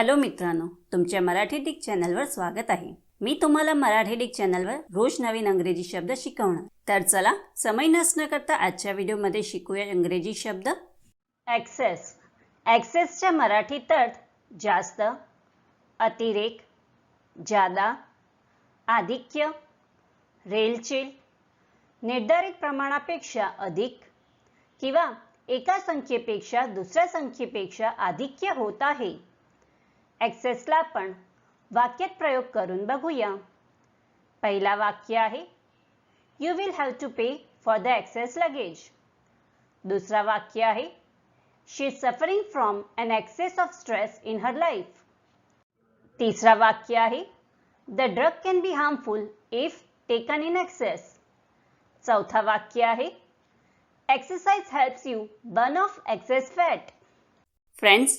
Hello मित्रांनो तुमच्या Marathi Dick चॅनलवर स्वागत आहे. मी तुम्हाला मराठी डिक चॅनलवर रोज नवीन अंग्रेजी शब्द शिकवणार. तर चला समय नसणं करता आजच्या व्हिडिओमध्ये शिकूया इंग्रजी शब्द. ॲक्सेस ॲक्सेसच्या मराठीत अर्थ जास्त अतिरेक जादा आधिक्य रेलचेल निर्धारित प्रमाणापेक्षा अधिक किंवा एका संख्येपेक्षा दुसऱ्या संख्येपेक्षा आधिक्य होत आहे. ॲक्सेसला आपण प्रयोग करून बघूया. पहिला वाक्य आहे you will have to pay for the access luggage दुसरा वाक्य आहे she is suffering from an access of stress in her life तिसरा वाक्य आहे the drug can be harmful if taken in access चौथा वाक्य आहे exercise helps you burn off excess fat friends